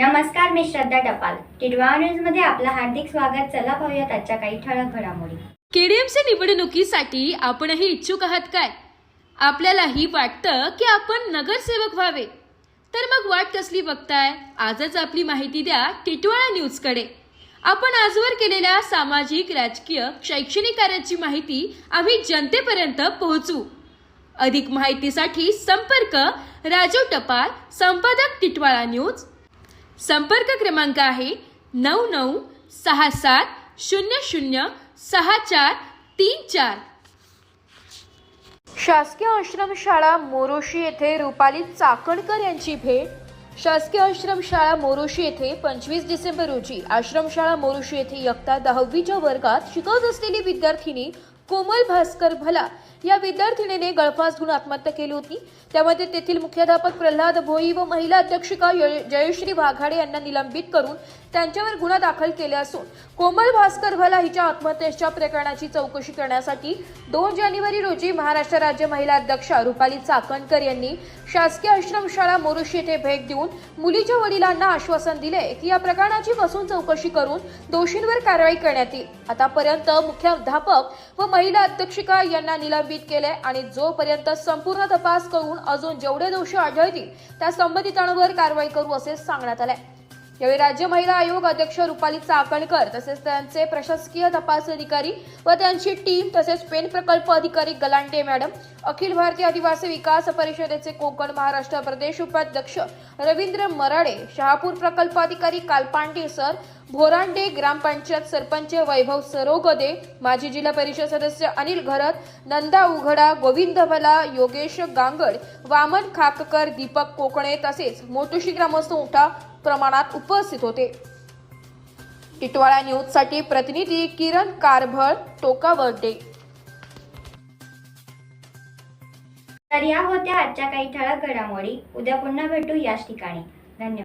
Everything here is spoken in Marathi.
मी श्रद्धा टपाल. टिडवा न्यूजमध्ये आपलं हार्दिक स्वागत. चला पाहूयात आजच्या काही ठळक घडामोडी. केडीएमसी निवडणुकीसाठी आपणही इच्छुक आहात काय? आपल्यालाही वाटतं की आपण नगरसेवक व्हावे. तर मग वाट कसली बघताय? आजच आपली माहिती द्या टिटवाळा न्यूजकडे आपण आजवर केलेल्या सामाजिक राजकीय शैक्षणिक कार्याची माहिती आम्ही जनतेपर्यंत पोहोचू. अधिक माहितीसाठी संपर्क राजू टपाल संपादक टिटवाळा न्यूज संपर्क क्रमांक आहे नऊ नऊ सहा सात शून्य शून्य सहा चार तीन चार. शासकीय आश्रमशाळा मोरोशी येथे रुपाली चाकणकर यांची भेट. शासकीय आश्रमशाळा मोरोशी येथे पंचवीस डिसेंबर रोजी आश्रमशाळा मोरोशी येथे इयत्ता दहावीच्या वर्गात शिकवत असलेली विद्यार्थिनी कोमल भास्कर भला या विद्यार्थिनीने गळफास घेऊन आत्महत्या केली होती. त्यामध्ये तेथील मुख्याध्यापक प्रल्हाद भोई व महिला अध्यक्षिका य- जयश्री वाघाडे यांना निलंबित करून त्यांच्यावर गुन्हा दाखल केले असून कोमल भास्कर भला हिच्या आत्महत्येच्या प्रकरणाची चौकशी करण्यासाठी दोन जानेवारी रोजी महाराष्ट्र राज्य महिला अध्यक्षा रुपाली चाकणकर यांनी शासकीय आश्रमशाळा मोरुशी येथे भेट देऊन मुलीच्या वडिलांना आश्वासन दिले की या प्रकरणाची कसून चौकशी करून दोषींवर कारवाई करण्यात येईल. आतापर्यंत मुख्याध्यापक व महिला अध्यक्षिका यांना निलंबित केले आणि जोपर्यंत संपूर्ण तपास करून अजून जेवढे दोषी आढळतील त्या संबंधितांवर कारवाई करू असे सांगण्यात आले यावेळी राज्य महिला आयोग अध्यक्ष रुपाली चाकणकर तसेच त्यांचे प्रशासकीय तपास अधिकारी व त्यांची टीम तसेच पेन प्रकल्प अधिकारी गलांटे मॅडम अखिल भारतीय आदिवासी विकास परिषदेचे कोकण महाराष्ट्र प्रदेश उपाध्यक्ष रवींद्र मराडे शहापूर प्रकल्प अधिकारी कालपांडे सर भोरांडे ग्रामपंचायत सरपंच वैभव सरोगदे माजी जिल्हा परिषद सदस्य अनिल घरत नंदा उघडा गोविंद भला योगेश गांगड वामन खाककर दीपक कोकणे तसेच मोटुशी ग्रामस्थ मोठ्या प्रमाणात उपस्थित होते. टिटवाळा न्यूजसाठी प्रतिनिधी किरण कारभळ टोकावर्डे तर या होत्या आजच्या काही ठळक घडामोडी. उद्या पुन्हा भेटू याच ठिकाणी. धन्यवाद.